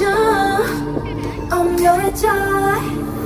I'm your child.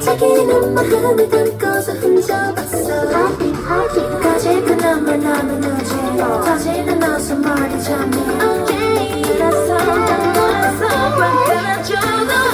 저기는 마음이 달 것을 훔쳐봤어. that's all, that's all I'm gonna do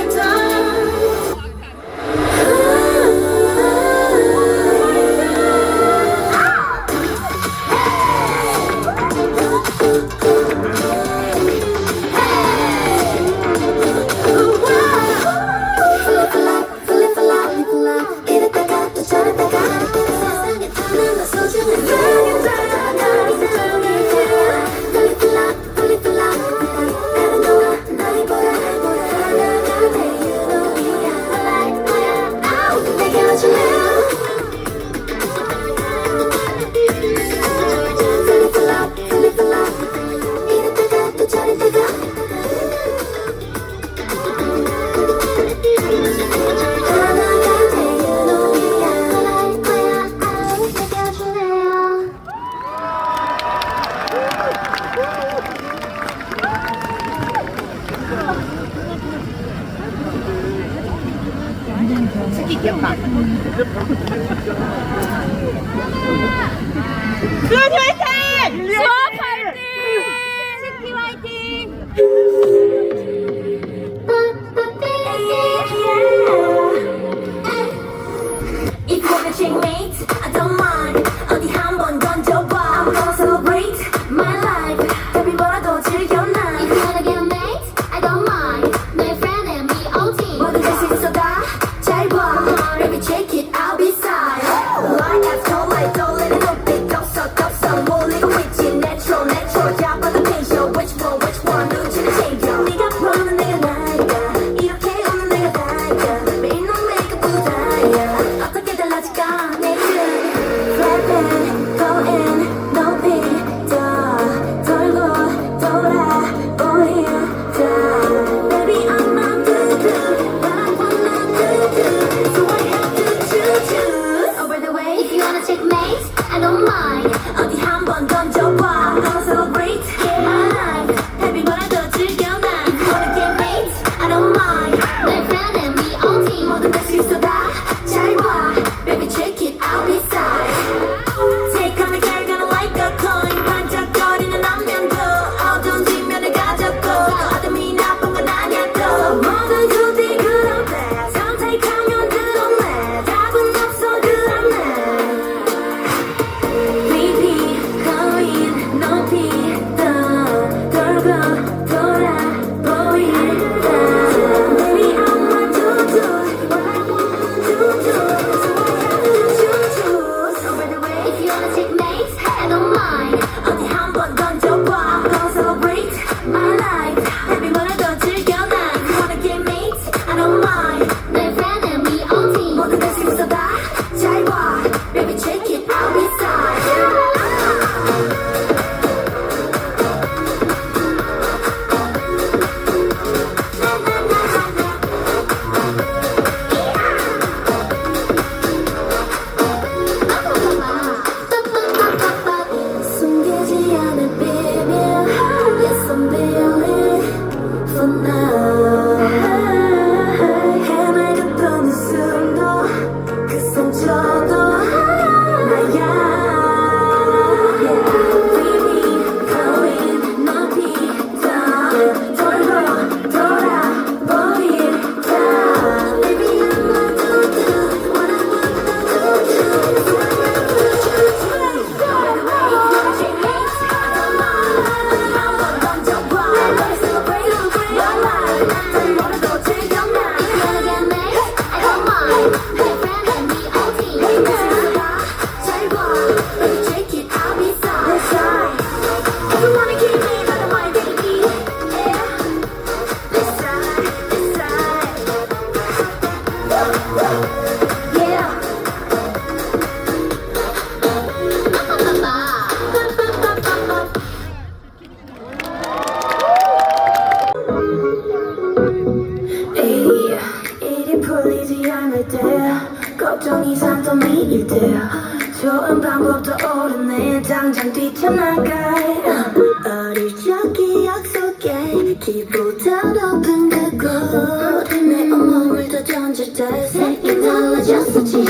떨리지 않을 때 걱정이 산더미일 때 좋은 방법 떠오르네 당장 뛰쳐나가 어릴 적 기억 속에 기보다 높은 그곳 내 온몸을 더 던질 때 색이 달라졌었지.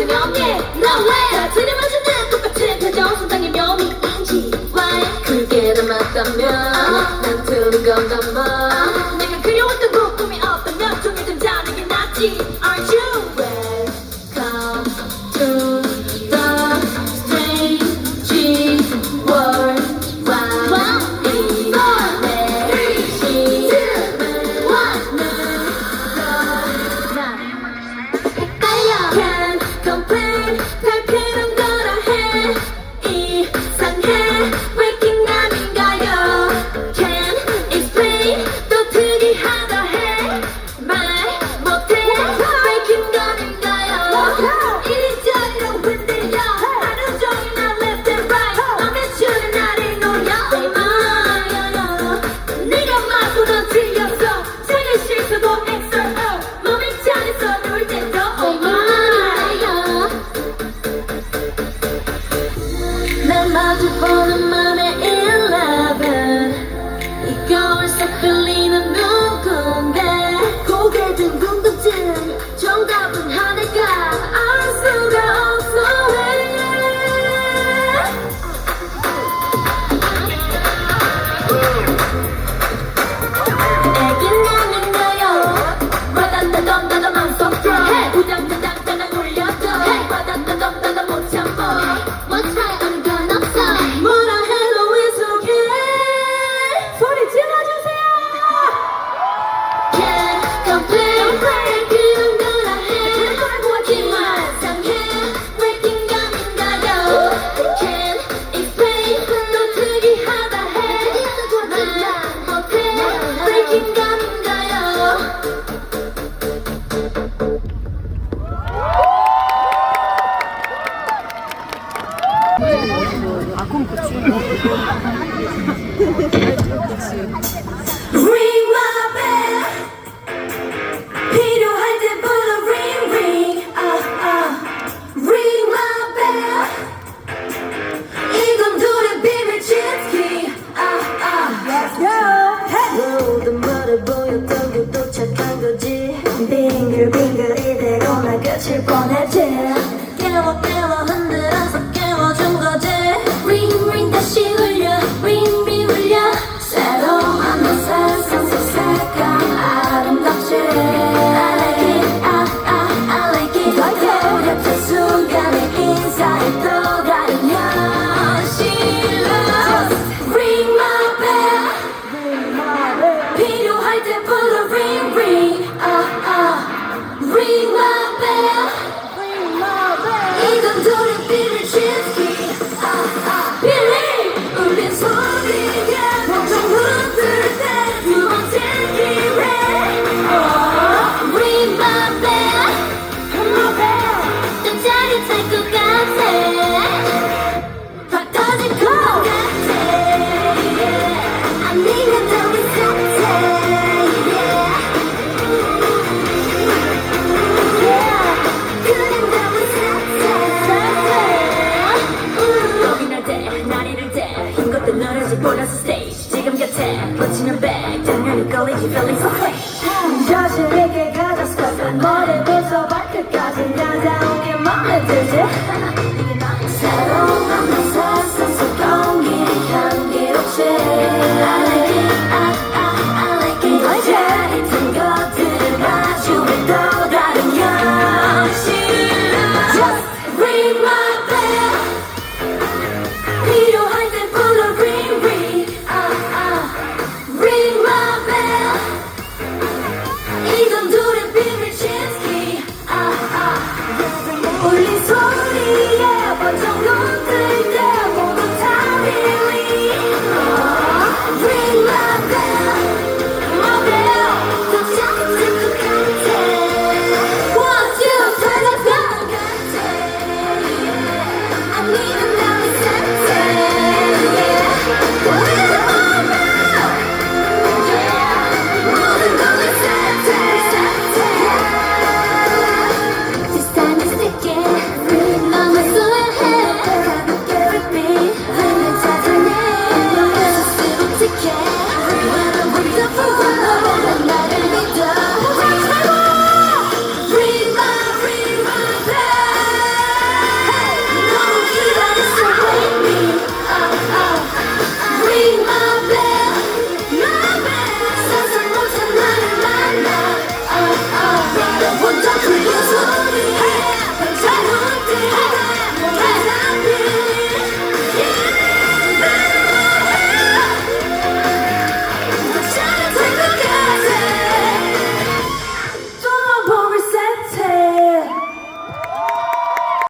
체면이 No way 들이마시는 똑같은 표정 상당히 묘미 인지. Why? 그게 더 맞다면 난 틀린 건가 봐 내가 그려왔던 꿈이 없다면 종이 좀 자는 게 낫지.